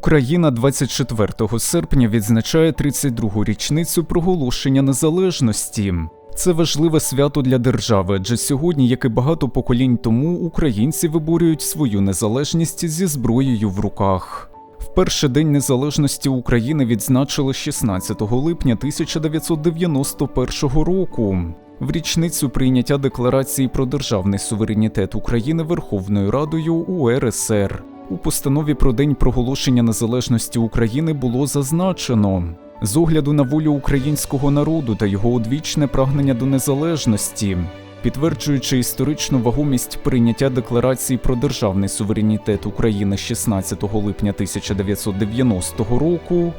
Україна 24 серпня відзначає 32-гу річницю проголошення незалежності. Це важливе свято для держави, адже сьогодні, як і багато поколінь тому, українці виборюють свою незалежність зі зброєю в руках. В перший день незалежності України відзначили 16 липня 1991 року. В річницю прийняття декларації про державний суверенітет України Верховною Радою УРСР. У постанові про день проголошення незалежності України було зазначено з огляду на волю українського народу та його одвічне прагнення до незалежності, підтверджуючи історичну вагомість прийняття декларації про державний суверенітет України 16 липня 1990 року.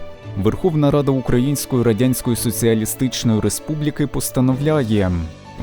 Верховна Рада Української Радянської Соціалістичної Республіки постановляє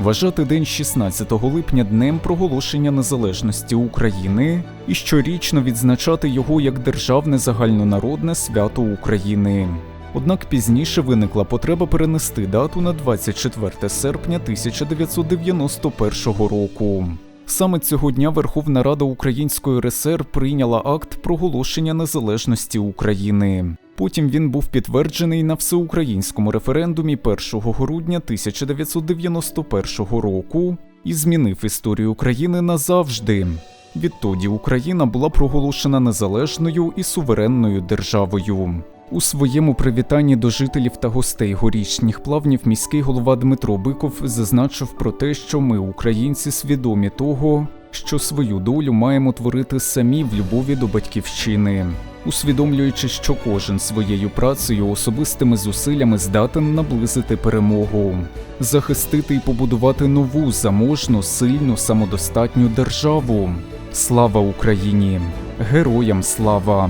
вважати день 16 липня днем проголошення незалежності України і щорічно відзначати його як державне загальнонародне свято України. Однак пізніше виникла потреба перенести дату на 24 серпня 1991 року. Саме цього дня Верховна Рада Української РСР прийняла акт проголошення незалежності України. Потім він був підтверджений на всеукраїнському референдумі 1 грудня 1991 року і змінив історію України назавжди. Відтоді Україна була проголошена незалежною і суверенною державою. У своєму привітанні до жителів та гостей горішніх плавнів міський голова Дмитро Биков зазначив про те, що ми, українці, свідомі того, що свою долю маємо творити самі в любові до батьківщини, усвідомлюючи, що кожен своєю працею, особистими зусиллями здатен наблизити перемогу, захистити і побудувати нову заможну, сильну, самодостатню державу. Слава Україні! Героям слава!